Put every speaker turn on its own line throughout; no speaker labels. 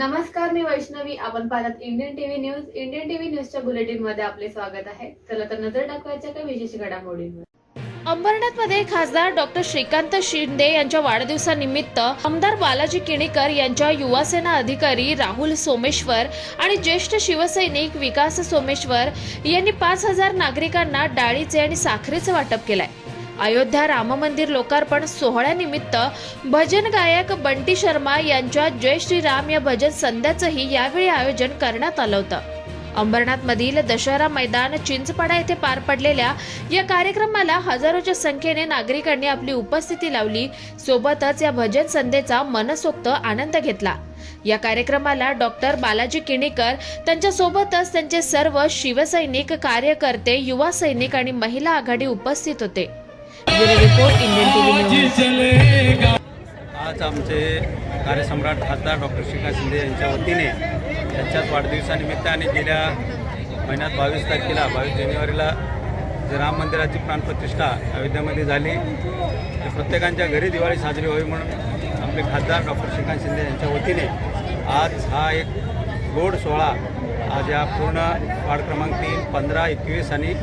नमस्कार मी वैष्णवी. आपण पाहतात Indian TV news Indian TV न्यूजच्या बुलेटिनमध्ये आपले स्वागत आहे. चला तर नजर टाकवायच्या काही विशेष घडामोडींवर.
अंबरनाथमध्ये खासदार डॉक्टर श्रीकांत शिंदे यांच्या वाढदिवसानिमित्त आमदार बालाजी किणीकर यांच्या युवासेना अधिकारी राहुल सोमेश्वर आणि ज्येष्ठ शिवसैनिक विकास सोमेश्वर यांनी पाच हजार नागरिकांना डाळीचे आणि साखरेचं वाटप केलंय. अयोध्या राम मंदिर लोकार्पण सोहळ्यानिमित्त भजन गायक बंटी शर्मा यांच्या जय श्रीराम या भजन संध्याचंही यावेळी आयोजन करण्यात आलं होतं. अंबरनाथ मधील दशहरा मैदान चिंचपाडा येथे पार पडलेल्या या कार्यक्रमाला हजारोच्या संख्येने नागरिकांनी आपली उपस्थिती लावली. सोबतच या भजन संध्येचा मनसोक्त आनंद घेतला. या कार्यक्रमाला डॉक्टर बालाजी किणीकर त्यांच्या सोबतच त्यांचे सर्व शिवसैनिक कार्यकर्ते युवा सैनिक आणि महिला आघाडी उपस्थित होते. Report Indian.
आज आमचे कार्यसम्राट खासदार डॉक्टर श्रीकांत शिंदे यांच्या वतीने त्यांच्याच वाढदिवसानिमित्त आणि गेल्या महिन्यात बावीस तारखेला बावीस जानेवारीला जे राम मंदिराची प्राणप्रतिष्ठा अयोध्येमध्ये झाली ते प्रत्येकांच्या घरी दिवाळी साजरी व्हावी म्हणून आपले खासदार डॉक्टर श्रीकांत शिंदे यांच्या वतीने आज हा एक गोड सोहळा आज या पूर्ण वार्ड क्रमांक तीन पंधरा एकवीस आणि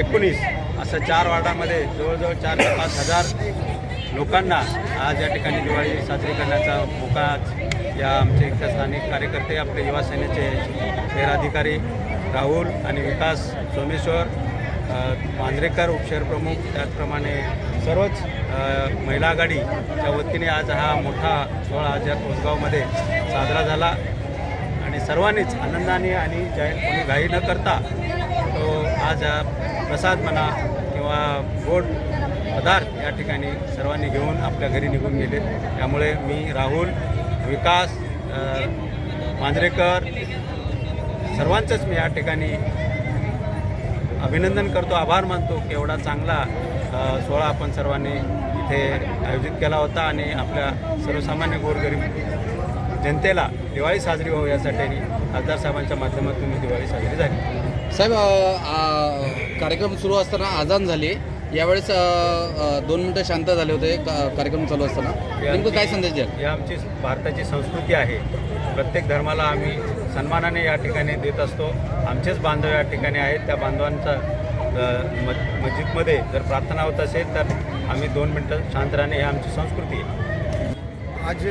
एकोणीस असं चार वार्डामध्ये जवळजवळ चार ते पाच हजार लोकांना आज या ठिकाणी दिवाळी साजरी करण्याचा मोका आज या आमचे इथं स्थानिक कार्यकर्ते आपले युवा सेनेचे शहराधिकारी राहुल आणि विकास सोमेश्वर मांजरेकर उपशहर प्रमुख त्याचप्रमाणे सर्वच महिला आघाडीच्या वतीने आज हा मोठा सोहळा आज या कोसगावमध्ये साजरा झाला. आणि सर्वांनीच आनंदाने आणि जाहीर कोणी घाई न करता तो आज प्रसाद म्हणा किंवा गोड पदार्थ या ठिकाणी सर्वांनी घेऊन आपल्या घरी निघून गेले. त्यामुळे मी राहुल विकास मांजरेकर सर्वांचंच मी या ठिकाणी अभिनंदन करतो आभार मानतो की एवढा चांगला सोहळा आपण सर्वांनी इथे आयोजित केला होता आणि आपल्या सर्वसामान्य गोरगरीब जनतेला दिवाळी साजरी व्हावी यासाठी आणि खासदार साहेबांच्या माध्यमातून दिवाळी साजरी झाली.
साहेब कार्यक्रम सुरू असताना आजान झाली. यावेळेस दोन मिनटं शांत झाले होते कार्यक्रम चालू असताना. नेमकं काय संदेश द्याल?
ही आमची भारताची संस्कृती आहे. प्रत्येक धर्माला आम्ही सन्मानाने या ठिकाणी देत असतो. आमचेच बांधव या ठिकाणी आहेत. त्या बांधवांचा मस्जिदमध्ये जर प्रार्थना होत असेल तर आम्ही दोन मिनटं शांत राहणे ही आमची संस्कृती आहे.
आज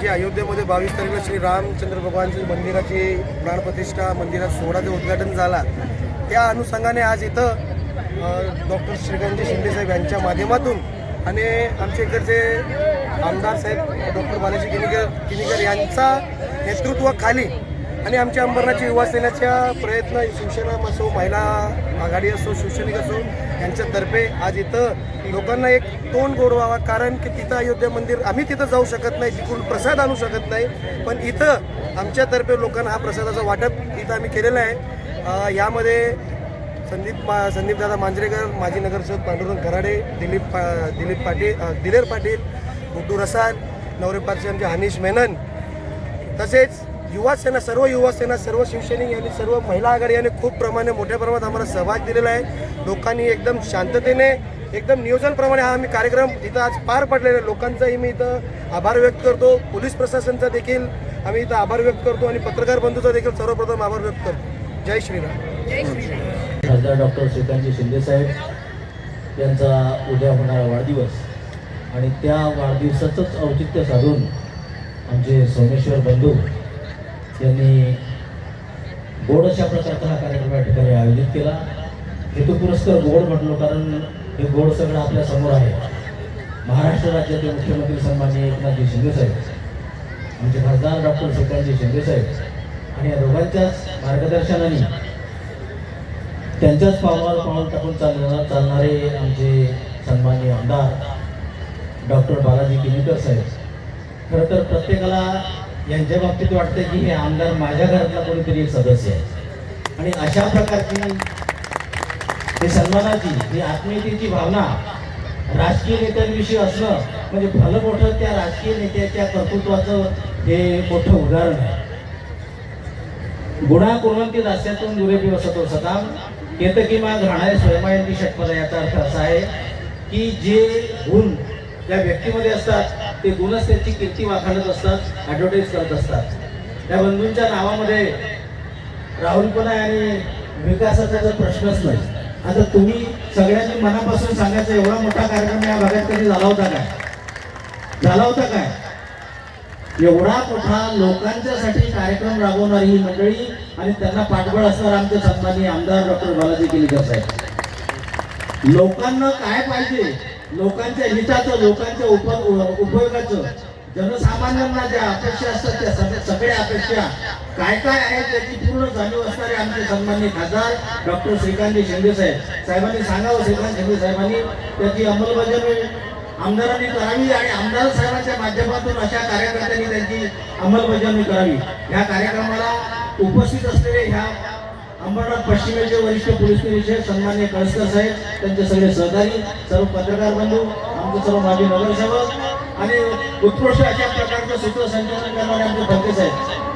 जे अयोध्येमध्ये बावीस तारखेला श्री रामचंद्र भगवानची मंदिराची प्राणप्रतिष्ठा मंदिरात सोहळ्याचं उद्घाटन झाला. त्या अनुषंगाने आज इथं डॉक्टर श्रीकांतजी शिंदेसाहेब यांच्या माध्यमातून आणि आमच्या इकडचे आमदार साहेब डॉक्टर बालाजी किनीकर किनीकर यांचा नेतृत्वाखाली आणि आमच्या अंबरनाथच्या युवा सेनेच्या प्रयत्न शिवसेना असो महिला आघाडी असो शिवसैनिक असो यांच्यातर्फे आज इथं लोकांना एक तोंड गोड व्हावा कारण की तिथं अयोध्या मंदिर आम्ही तिथं जाऊ शकत नाही तिकडून प्रसाद आणू शकत नाही. पण इथं आमच्यातर्फे लोकांना हा प्रसादाचं वाटप इथं आम्ही केलेलं आहे. यामध्ये संदीप मा संदीप दादा मांजरेकर माजी नगरसेवक पांडुरंग कराडे दिलीप पा दिलीप पाटील दिलेर पाटील गुड्डू रसाल नवरे पारशांचे आमचे हनीश मेनन. तसेच युवा सेना सर्व युवा सेना सर्व शिवसैनिक यांनी सर्व महिला आघाडी यांनी खूप प्रमाणे मोठ्या प्रमाणात आम्हाला सहभाग दिलेला आहे. लोकांनी एकदम शांततेने एकदम नियोजनप्रमाणे हा आम्ही कार्यक्रम इथं आज पार पडलेला आहे. लोकांचाही मी इथं आभार व्यक्त करतो. पोलीस प्रशासनचा देखील आम्ही इथं आभार व्यक्त करतो आणि पत्रकार बंधूचा देखील सर्वप्रथम आभार व्यक्त करतो. जय श्रीराम.
खासदार डॉक्टर श्रीकांतजी शिंदेसाहेब यांचा उद्या होणारा वाढदिवस आणि त्या वाढदिवसाचंच औचित्य साधून आमचे सोमेश्वर बंधू यांनी गोड अशा प्रकारचा हा कार्यक्रम या ठिकाणी आयोजित केला. हेतू पुरस्कार गोड म्हटलो कारण हे गोड सगळं आपल्यासमोर आहे. महाराष्ट्र राज्याचे मुख्यमंत्री सन्माननीय एकनाथजी शिंदेसाहेब आमचे खासदार डॉक्टर श्रीकांतजी शिंदेसाहेब आणि या दोघांच्याच मार्गदर्शनाने त्यांच्याच पावलावर पाऊल टाकून चालणार चालणारे आमचे सन्माननीय आमदार डॉक्टर बालाजी किनीकर साहेब. खरं तर प्रत्येकाला यांच्या बाबतीत वाटतं की हे आमदार माझ्या घरातला कोणीतरी एक सदस्य आहे. आणि अशा प्रकारची ते सन्मानाची ही आत्मीयतेची भावना राजकीय नेत्यांविषयी असणं म्हणजे भलं मोठं त्या राजकीय नेत्याच्या कर्तृत्वाचं हे मोठं उदाहरण आहे. गुणा कुर्वंती दास्यातून दुरेपी वसतो सताम केतकी माग राहणारे स्वयंमायंती षटपद याचा अर्थ असा आहे की जे गुण त्या व्यक्तीमध्ये असतात ते गुणच त्यांची कीर्ती वाखाणत असतात ॲडव्हर्टाईज करत असतात. त्या बंधूंच्या नावामध्ये राहुल पण आहे आणि विकासाचा तर प्रश्नच नाही. आता तुम्ही सगळ्यांनी मनापासून सांगायचं एवढा मोठा कार्यक्रम या भागात कधी झाला होता काय? झाला होता काय? एवढा मोठा लोकांच्यासाठी कार्यक्रम राबवणारी ही मंडळी आणि त्यांना पाठबळ असणार आमचे सन्मानी आमदार डॉक्टर बालाजी केलेकर साहेब. लोकांना काय पाहिजे? लोकांच्या हिताचं लोकांच्या उप उपयोगाचं जनसामान्यांना ज्या अपेक्षा असतात त्या सगळ्या अपेक्षा काय काय आहेत त्याची पूर्ण जाणीव असणारे आमचे सन्मान्य खासदार डॉक्टर श्रीकांत शिंदे साहेब. साहेबांनी सांगावं श्रीकांत शिंदे साहेबांनी त्याची अंमलबजावणी आमदारांनी करावी आणि आमदार साहेबांच्या माध्यमातून अशा कार्यकर्त्यांनी त्यांची अंमलबजावणी करावी. या कार्यक्रमाला उपस्थित असलेले ह्या अंबरनाथ पश्चिमेचे वरिष्ठ पोलीस निरीक्षक सन्मान्य कळसकर साहेब त्यांचे सगळे सहकारी सर्व पत्रकार बंधू आमचे सर्व माजी नगरसेवक आणि उत्कृष्ट अशा प्रकारचं सूत्रसंचालन करणारे आमचे भक्ते साहेब.